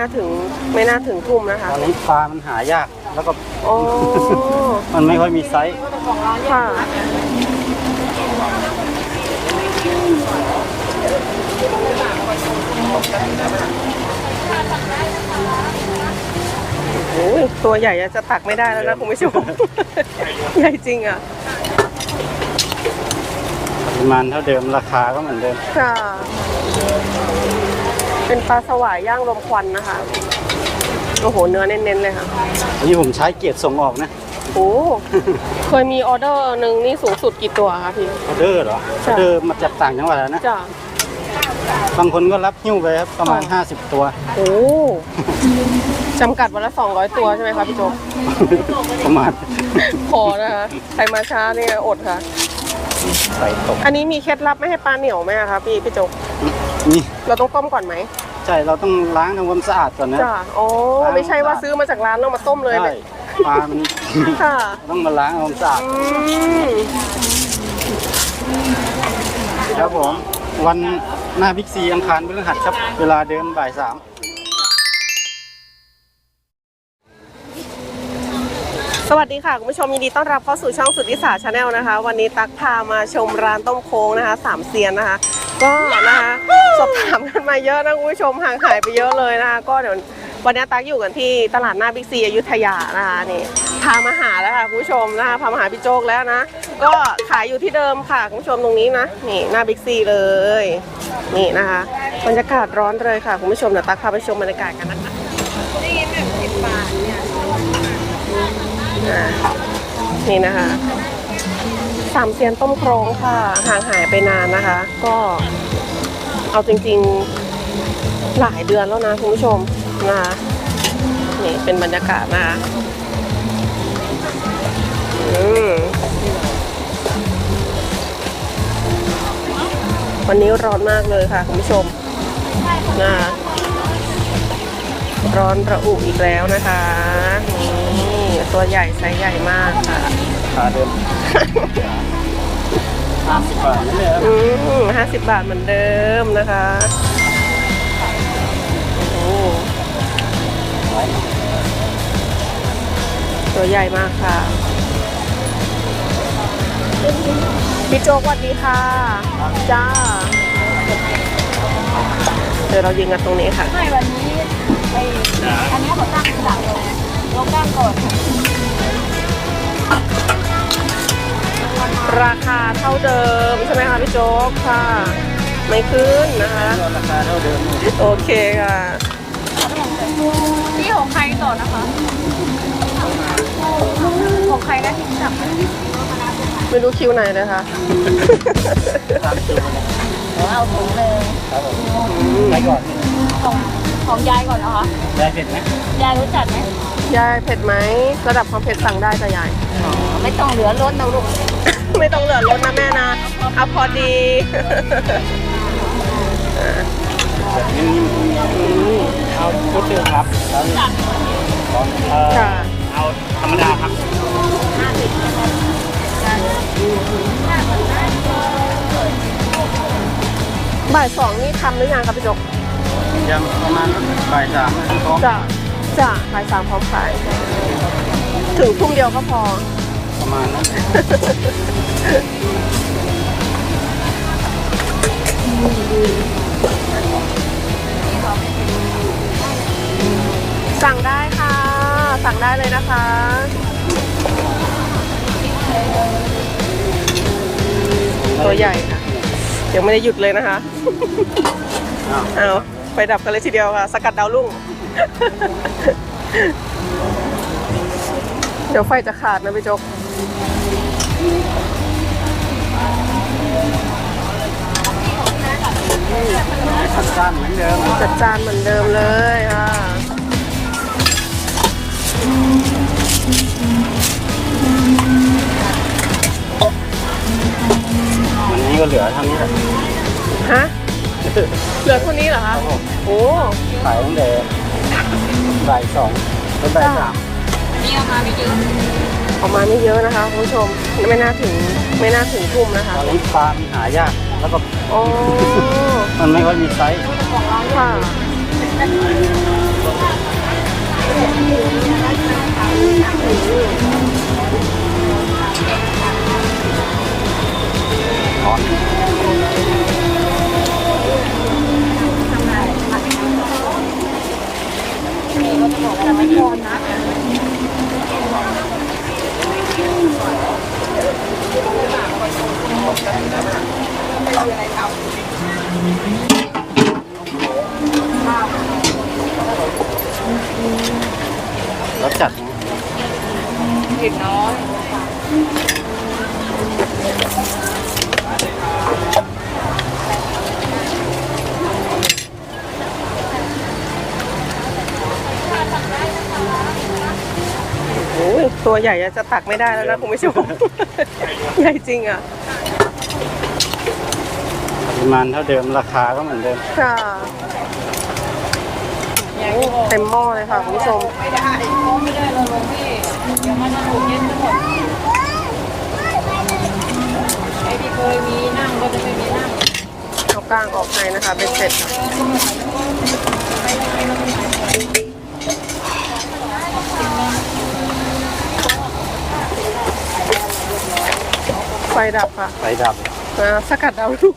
น่าถึงไม่น่าถึงทุ่มนะคะตอนนี้ปลามันหายากแล้วก็โอ้มันไม่ค่อยมีไซส์ค่ะโอ้ยตัวใหญ่อะจะตักไม่ได้แล้วนะคุณผู้ชมใหญ่จริงอะปริมาณเท่าเดิมราคาก็เหมือนเดิมค่ะ เป็นปลาสวายย่างลมควันนะคะ โอ้โห เนื้อเน้นๆเลยค่ะ อันนี้ผมใช้เกียรติส่งออกนะโอ้ เคยมีออเดอร์หนึ่งนี่สูงสุดกี่ตัวคะพี่ ออเดอร์เหรออจ้ะอเดอร์มาจากต่างจังหวัดแล้วนะจ้ะบางคนก็รับหิ้วไปครับประมาณอ๋อ50 ตัว โอ้จำกัดวันละ 200 ตัวใช่ไหมคะพี่โจกประมาณพอนะคะใครมาช้าเนี่ยอดค่ะ ใส่ตกอันนี้มีเคล็ดลับไม่ให้ปลาเหนียวไหมอะคะพี่พี่โจก นี่เราต้องต้มก่อนไหมใช่เราต้องล้างทำความสะอาดก่อนนะจ้ะโอ้ล้างไม่ใช่ว่าซื้อมาจากร้านแล้วมาต้มเลยใช่ปลามันค่ะต้องมาล้างทำความสะอาดอืมครับผมวันหน้าบิ๊กซีอังคารพฤหัสครับ เวลาเดิมบ่ายสามสวัสดีค่ะ คุณผู้ชมยินดีต้อนรับเข้าสู่ช่องสุดทิสาชาแนลนะคะ วันนี้ตักพามาชมร้านต้มโค้งนะคะสามเซียนนะคะ ก็นะคะสอบถามกันมาเยอะนะคุณผู้ชมห่างหายไปเยอะเลยนะคะก็เดี๋ยววันนี้ตักอยู่กันที่ตลาดหน้าบิ๊กซีอยุธยานะคะนี่พามาหาแล้วค่ะคุณผู้ชมนะคะพามาหาพี่โจกแล้วนะ ก็ขายอยู่ที่เดิมค่ะคุณผู้ชมตรงนี้นะนี่หน้าบิ๊กซีเลยนี่นะคะบรรยากาศร้อนเลยค่ะคุณผู้ชมเดี๋ยวตักพาไปชมบรรยากาศกันนะคะอ่านี่นะคะามเซียนต้มโครงค่ะห่างหายไปนานนะคะ ก็เอาจริงๆหลายเดือนแล้วนะคุณผู้ชมนะคะนี่เป็นบรรยากาศนะคะวันนี้ร้อนมากเลยค่ะคุณผู้ชมนะร้อนระอุอีกแล้วนะคะนี่ตัวใหญ่ไซส์ใหญ่มากค่ะราเดิม บาทนั่นแหละอืมห้าสิบบาทเหมือนเดิมนะคะโอ้โหตัวใหญ่มากค่ะ พี่โจ๊กสวัสดีค่ะ จ้า เดี๋ยวเรายิงกันตรงนี้ค่ะ ไม่วันนี้ไออันนี้เขาตั้งหลังเลยลงตั้งก่อน ราคาเท่าเดิมใช่ไหมคะพี่โจ๊กค่ะ ไม่ขึ้นนะคะ ราคาเท่าเดิมโอเคค่ะนี่ของใครต่อนะคะของใครนะที่จับไม่รู้คิวไหนเลยค่ะตามคิวมาเลยเอาถุงเลยครับผมไปก่อนของของยายก่อนเหรอคะได้เผ็ดไหมยายรู้จักไหมยายเผ็ดไหมระดับความเผ็ดสั่งได้จ้ะยายอ๋อไม่ต้องเหลือล้นนะลูก ไม่ต้องเหลือล้นนะแม่นะ เอาพอดีแบบนิ่มๆเอาชุดเดิมครับแล้วเอ่อค่ะเอาธรรมดาครับบ่ายสองนี่ทำหรือยังคะพี่จกยังประมาณบ่ายสามพร้อมจะจะบ่ายสามพร้อมขายถึงทุ่มเดียวก็พอ ประมาณนั้นสั่งได้ค่ะ สั่งได้เลยนะคะ ตัวใหญ่ค่ะยังไม่ได้หยุดเลยนะคะอ้าวเอาไปดับกันเลยทีเดียวค่ะ สกัดดาวรุ่ง เดี๋ยวไฟจะขาดนะพี่โจก จัดจ้านเหมือนเดิมจัดจานเหมือนเดิมเลยค่ะวันนี้ก็เหลือเท่านี้แหละฮะเหลือเท่านี้เหรอคะครับผมโอ้ขายตั้งแต่บ่ายสองเป็นบ่ายสามนี่เอามาไม่เยอะ ออกมาไม่เยอะนะคะคุณผู้ชมไม่น่าถึงไม่น่าถึงทุ่มนะคะตอนนี้ปลามันหายากแล้วก็มันไม่ค่อยมีไซส์ค่ะเมย์ก็จะบอกว่าไม่พอนะ เผ็ดน้อยโอ้ยตัวใหญ่อะจะตักไม่ได้แล้วนะคุณผู้ชม ใหญ่จริงอะ ปริมาณเท่าเดิมราคาก็เหมือนเดิม ค่ะโอ้เต็มหม้อเลยค่ะคุณผู้ชม ไม่ได้ไม่ได้เลยหลวงพี่ เดี๋ยวมันจะถูกเย็นทั้งหมดไอ้ที่เคยมีนั่งก็จะไม่มีนั่งเอากล้างออกให้นะคะเป็นเสร็จค่ะไฟดับค่ะไฟดับมาสกัดดาวรุ่ง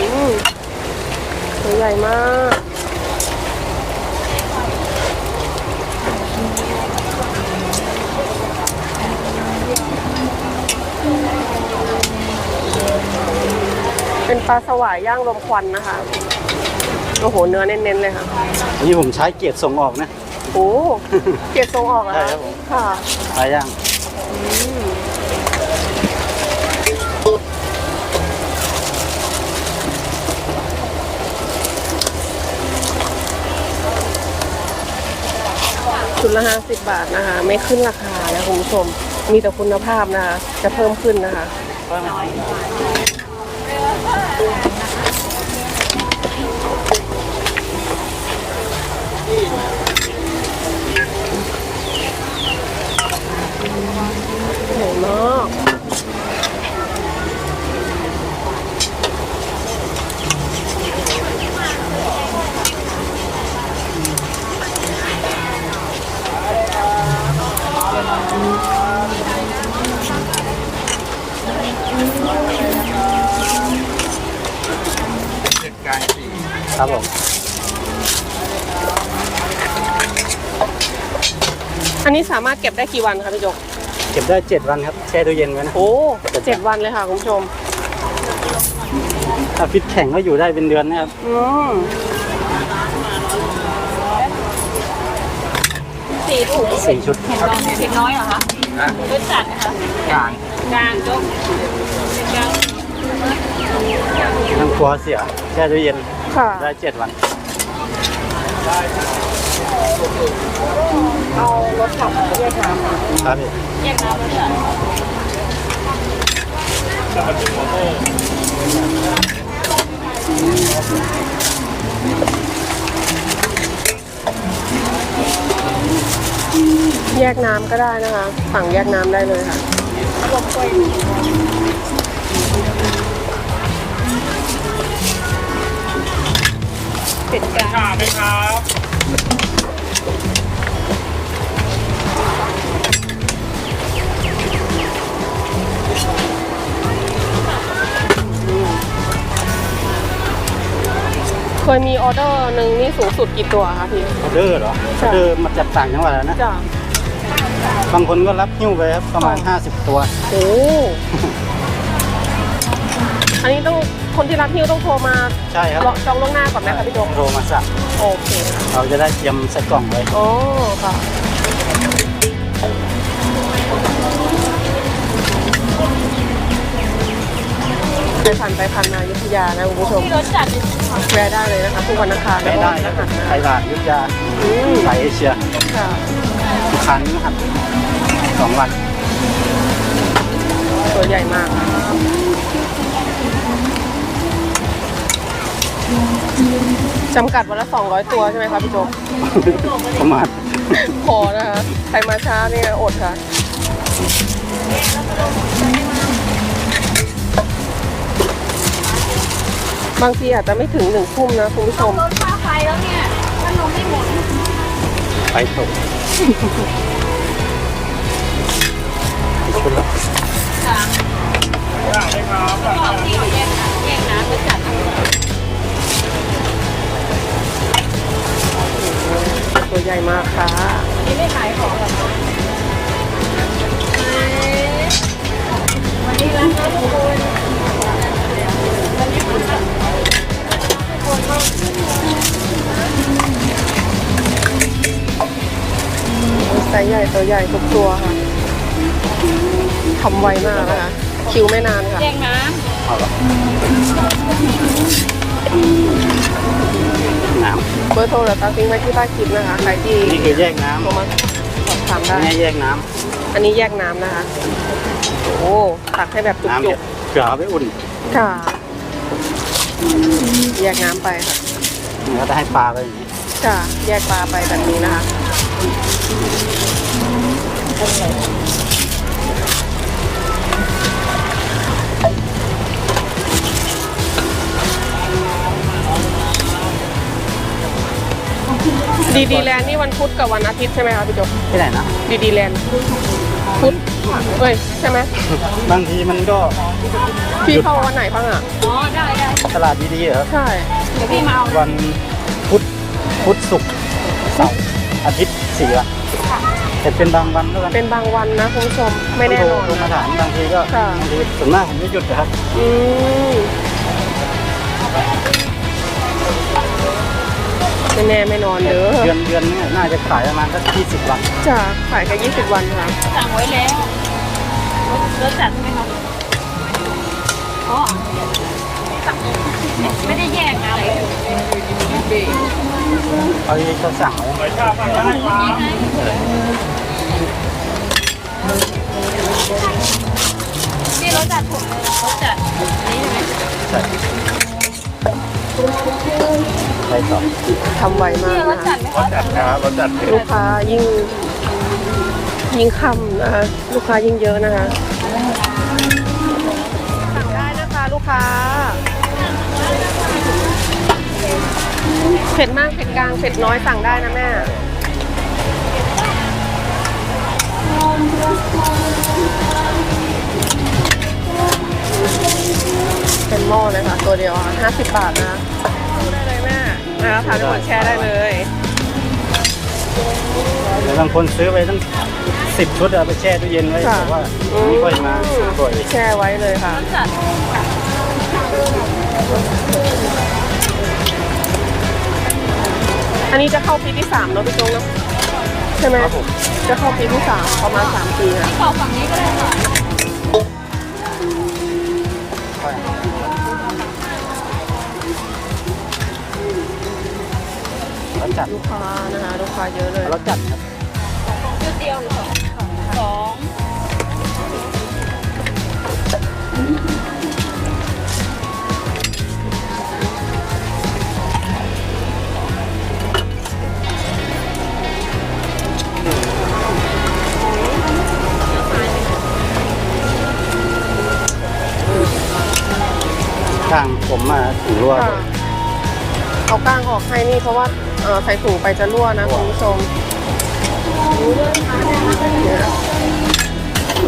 อืมตัวใหญ่มาก เป็นปลาสวายย่างลมควันนะคะ โอ้โห เนื้อเน้นๆเลยค่ะ อันนี้ผมใช้เกียร์ส่งออกนะโอ้เกล็ดทรงออกเหรอใช่คะครับผมค่ะ ปลาย่างชุดละห้าสิบบาทนะคะ ไม่ขึ้นราคานะคุณผู้ชม มีแต่คุณภาพนะคะ จะเพิ่มขึ้นนะคะให ญ่มาก ครับผมอันนี้สามารถเก็บได้กี่วันคะพี่จกเก็บได้เจ็ดวันครับแช่ตู้เย็นไว้นะโอ้เจ็ดวันเลยค่ะคุณผู้ชมถ้าฟิตแข็งก็อยู่ได้เป็นเดือนนะครับอืมสี่ถุงสี่ชุดเผ็ดน้อยเผ็ดน้อยเหรอคะรสจัดนะคะกลางกลางยกกลางทั้งครัวเสียแช่ตู้เย็น ค่ะ ได้เจ็ดวันเอารสขับเรียกน้ำค่ะครับพี่แยกน้ำรสจัดแยกน้ำก็ได้นะคะ สั่งแยกน้ำได้เลยค่ะ เผ็ดกลางเคยมีออเดอร์หนึ่งนี่สูงสุดกี่ตัวคะพี่ ออเดอร์เหรอใช่ออเดอร์มาจากต่างจังหวัดแล้วนะ จ้ะบางคนก็รับหิ้วไปครับประมาณอ๋อ50 ตัว โอ้อั นนี้ต้องคนที่รับฮิ้วต้องโทรมาใช่ครับรอจองล่วงหน้าก่อนไหมคะพี่จงโทรมาสั่งโอเคค่ะเราจะได้เตรียมใส่กล่องไว้โอ้ค่ะไปผ่านไปผ่านมาอยุธยานะคุณผู้ชมที่รสจัดเลยแวะได้เลยนะคะทุกวันอังคารไม่ได้แล้วนะก็วันพฤหัสนะไทยด่านยุทธยาอืมสายเอเชียค่ะทุกครั้งนะครับสองวัน ตัวใหญ่มาก จำกัดวันละ 200 ตัวใช่ไหมคะพี่โจ๊ก ประมาณพอนะคะ ใครมาช้าเนี่ยอดค่ะ บางทีอาจจะไม่ถึงหนึ่งทุ่มนะคุณผู้ชม รถค่าไฟแล้วเนี่ยมันลงไม่หมุนไปตกชุดละกลางก็ที่แยกน้ำแยกน้ำรสจัด ใหญ่มากค่ะ นี่ไม่ขายของหรอคะวันนี้ร้านข้าวทุกคนวันนี้คนละคนมากไซส์ใหญ่ตัวใหญ่ทุกตัวค่ะทำไวมากนะคะ คิวไม่นานค่ะแยกน้เอาละ น้เบอร์โทรเราตั้งทิ้งไว้ที่ใต้คลิปนะคะใครที่ำนี่คือแยกน้ำโทรมาสอบถามได้ นี่แยกน้อันนี้แยกน้ำนะคะ โอ้ตักให้แบบำน้ำจุเดี๋ยกวเผื่อเอาไปอุ่นๆ ค่ะ แยกน้ำไปค่ะ นี่ก็จะให้ปลาไปอย่างนี้ค่ะ แยกปลาไปแบบนี้นะคะ ดีดีแลนด์นี่วันพุธกับวันอาทิตย์ใช่ไหมคะพี่โจกที่ไหนนะ ดีดีแลนด์พุธเอ้ยใช่ไหมบางทีมันก็พี่เข้าวันไหนบ้างอะำอ๋อได้ได้ตลาดดีๆเหรอใช่เดี๋ยวพี่มาเอาวันพุธพุธศุกร์เสาร์อาทิตย์สี่วันแต่เป็นบางวันแล้วกันเป็นบางวันนะคุณผู้ชมไม่แน่นอนโทรมานะถามบางทีก็ค่ะบางทีส่วนมากผมจะหยุดนะครับอืม แน่ไม่นอนเด้อเดือนเดือนเนี้น่าจะขายประมาณสักยี่สิบวันจ้ะขายแค่ยี่สิบวันค่ะสั่งไว้แล้วรถจัดใช่ไหมคะอ๋อไม่ได้แยกนะอะไรเอาที่เขาสั่งไว้นี่รถจัดผมเลยรถจัดนี่ใช่ไหม ใส่ใส่ต่อทำไวมานี่กรนะถจัคะดไหมคะจัดครับรถจัดลูกค้ายิ่ง ยิ่งคำนะคะลูกค้ายิ่งเยอะนะคะสั่งได้นะคะลูกค้าเผ็ดมากเผ็ดกลางเผ็ดน้อยสั่งได้นะแม่เป็นหม้อเลยค่ะ ตัวเดียวค่ะ50บาทนะได้เลยแม่ นะคะทานหมดแชร์ได้เลยเดี๋ยวบางคนซื้อไปตั้งสิบชุดเอาไปแช่ตู้เย็นไว้ค่ะแต่ว่าไม่ค่อยมาบ่อยแช่ไว้เลยค่ะรถจัดค่ะอันนี้จะเข้าปีที่สามเนาะพี่โจงเนาะใช่ไหมครับผมจะเข้าปีที่สามประมาณสามปีค่ะต่อฝั่งนี้ก็ได้ค่ะ รถจัดลูกค้านะคะลูกค้าเยอะเลยรถจัดครับชุดเดียวหรือสองสองทางผมมาถึงรั้วค่ะเอาก้างออกให้นี่เพราะว่าเอ่อใส่ถุงไปจะรั่วนะคุณผู้ชมเนี่ย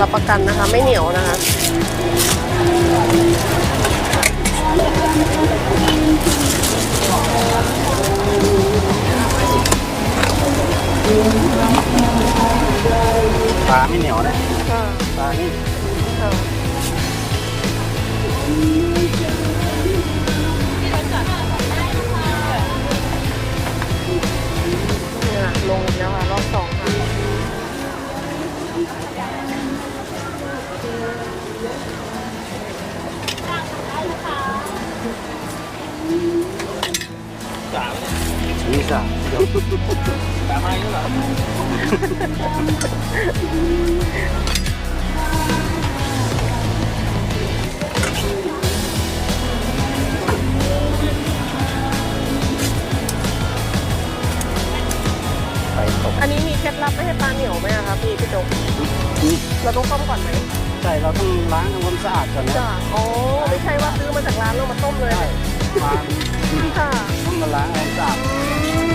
รับประกันนะคะ ไม่เหนียวนะคะปลาไม่เหนียวนะค่ะปลานี่ อันนี้มีเคล็ดลับไม่ให้ปลาเหนียวไหมอะคะพี่พี่โจกนี่เราต้องต้มก่อนไหมใช่เราต้องล้างทำความสะอาดก่อนนะจ้ะอ๋อไม่ใช่ว่าซื้อมาจากร้านแล้วมาต้มเลยใช่ปลาค่ะต้องมาล้างให้สะอาดอื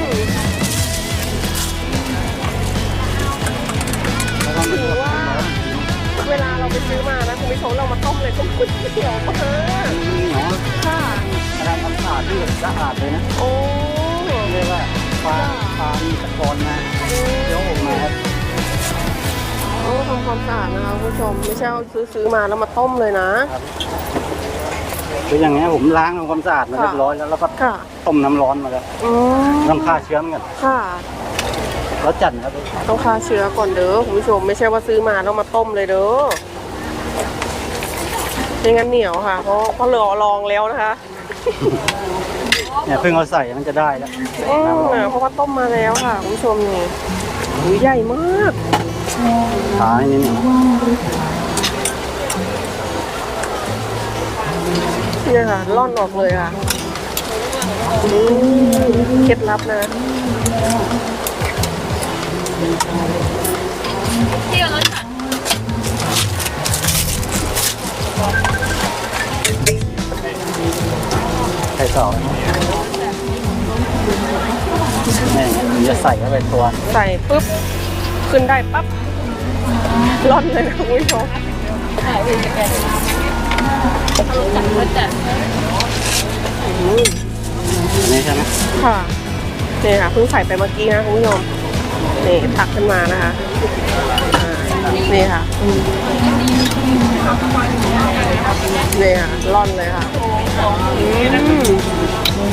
มแล้วก็ไม่ถือต้องว่าเวลาเราไปซื้อมานะคุณผู้ชมเรามาต้มเลยก็ไม่เกี่ยวมากเหนียวค่ะทำความสะอาดที่สะอาดเลยนะโอ้ เรียกว่า ปลาจ้ะปลามีตะกอนมาเดี๋ยวผมมาครับโอ้ทำความสะอาดนะคะคุณผู้ชมไม่ใช่เอาซื้อซื้อมาแล้วมาต้มเลยนะ คืออย่างเงี้ยผมล้างทำความสะอาดมาเรียบร้อยแล้วแล้วก็ค่ะต้มน้ำร้อนมาแล้วอืมต้องฆ่าเชื้อมันก่อนค่ะแล้วจัดนะครับต้องฆ่าเชื้อก่อนเด้อคุณผู้ชมไม่ใช่ว่าซื้อมาแล้วมาต้มเลยเด้อไม่งั้นเหนียวค่ะ เพราะเพราะเราลองแล้วนะคะ เนี่ยเพิ่งเอาใส่มันจะได้แล้วอืมเพราะว่าต้มมาแล้วค่ะคุณผู้ชมนี่หูใหญ่มากขาให้นิดหนึ่งเนี่ยค่ะร่อนออกเลยค่ะอืมเคล็ดลับนะที่เอารถถังไข่ต่อ นี่ผมจะใส่เข้าไปตัวใส่ปุ๊บ ขึ้นได้ปั๊บร่อนเลยนะคุณผู้ชมถ่ายวิ่งกันรถจักรรถจักรอืมอันนี้ใช่ไหมค่ะนี่ค่ะเพิ่งใส่ไปเมื่อกี้นะคุณผู้ชมนี่ตักขึ้นมานะคะอ่านี่ค่ะนี่ค่ะร่อนเลยค่ะอืมโอ้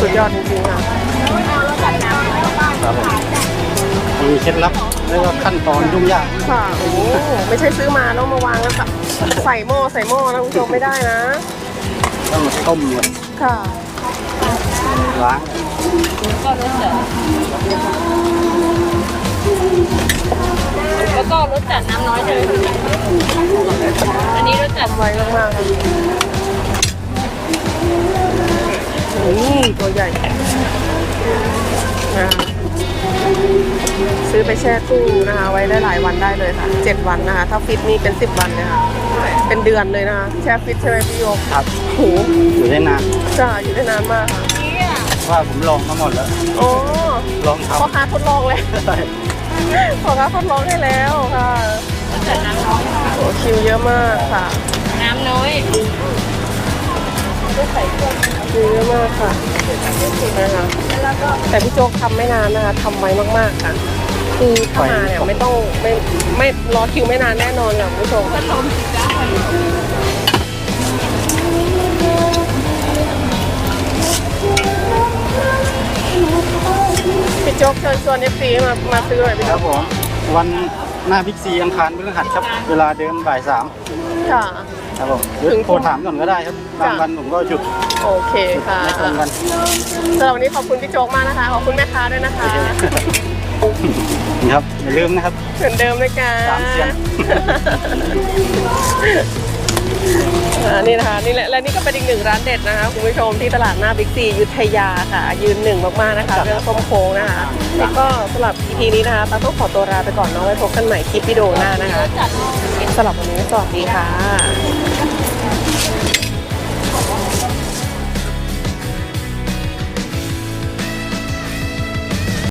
สุดยอดจริงๆค่ะครับผมมีเคล็ดลับเรียกว่าขั้นตอนยุ่งยากค่ะโอ้โหไม่ใช่ซื้อมาแล้วมาวางแล้วแบบใส่หม้อใส่หม้อนะคุณผู้ชมไม่ได้นะ ต้องมาต้มก่อนค่ะล้าง จักรแล้วก็รถจัดน้ำน้อยใช่ไหมอันนี้รถจัดไวมากๆค่ะนี่ตัวใหญ่นะคะซื้อไปแช่ตู้นะคะ ไว้ได้หลายวันได้เลยค่ะเจ็ดวันนะคะ ถ้าฟิตนี่เป็นสิบวันเลยค่ะ เป็นเดือนเลยนะคะ แช่ฟิตใช่ไหมพี่โยกครับโหอยู่ได้นานจ้าอยู่ได้นานมากค่ะว่าผมลองมาหมดแล้ว โอ้ลองพ่อทำค้าทดลองเลย ใช่พ่อค้าทดลองให้แล้วค่ะรถจัดน้ำน้อยโอ้คิวเยอะมากค่ะ น้ำน้อยก็ใส่เครื่องคิวเยอะมากค่ะนะคะแต่พี่โจ๊กทำไม่นานนะคะทำไวมากๆค่ะคือถ้ามาเนี่ยไม่ต้องไม่ไม่รอคิวไม่นานแน่นอนค่ะคุณผู้ชม พัดลมสิจ้าพี่โจ๊กเชิญชวนเอฟซีมามาซื้อหน่อยพี่คโจ๊รักบผม วันหน้าบิ๊กซีอังคารพฤหัสครับ เวลาเดิมบ่ายสามค่ะ ครับผมหรือถึงโทรถามก่อนก็ได้ครับบางจ้ะ วันผมก็หยุดโอเคค่ะไม่ตรงกัน สำหรับวันนี้ขอบคุณพี่โจ๊กมากนะคะขอบคุณแม่ค้าด้วยนะคะครับอย่าลืมนะครับ เหมือนเดิมเลยกัน สามเซียน อ่านี่นะคะนี่แหละและนี่ก็เป็นอีกหนึ่งร้านเด็ดนะคะคุณผู้ชมที่ตลาดหน้าบิ๊กซีอยุธยาค่ะ ยืนหนึ่งมากๆนะคะเรื่องส้มโค้งนะคะแล้วก็สำหรับ EP นี้นะคะตาต้องขอตัวลาไปก่อนเนาะไว้พบกันใหม่คลิปวิดีโอหน้านะคะรถจัดสำหรับวันนี้สวัสดีค่ะ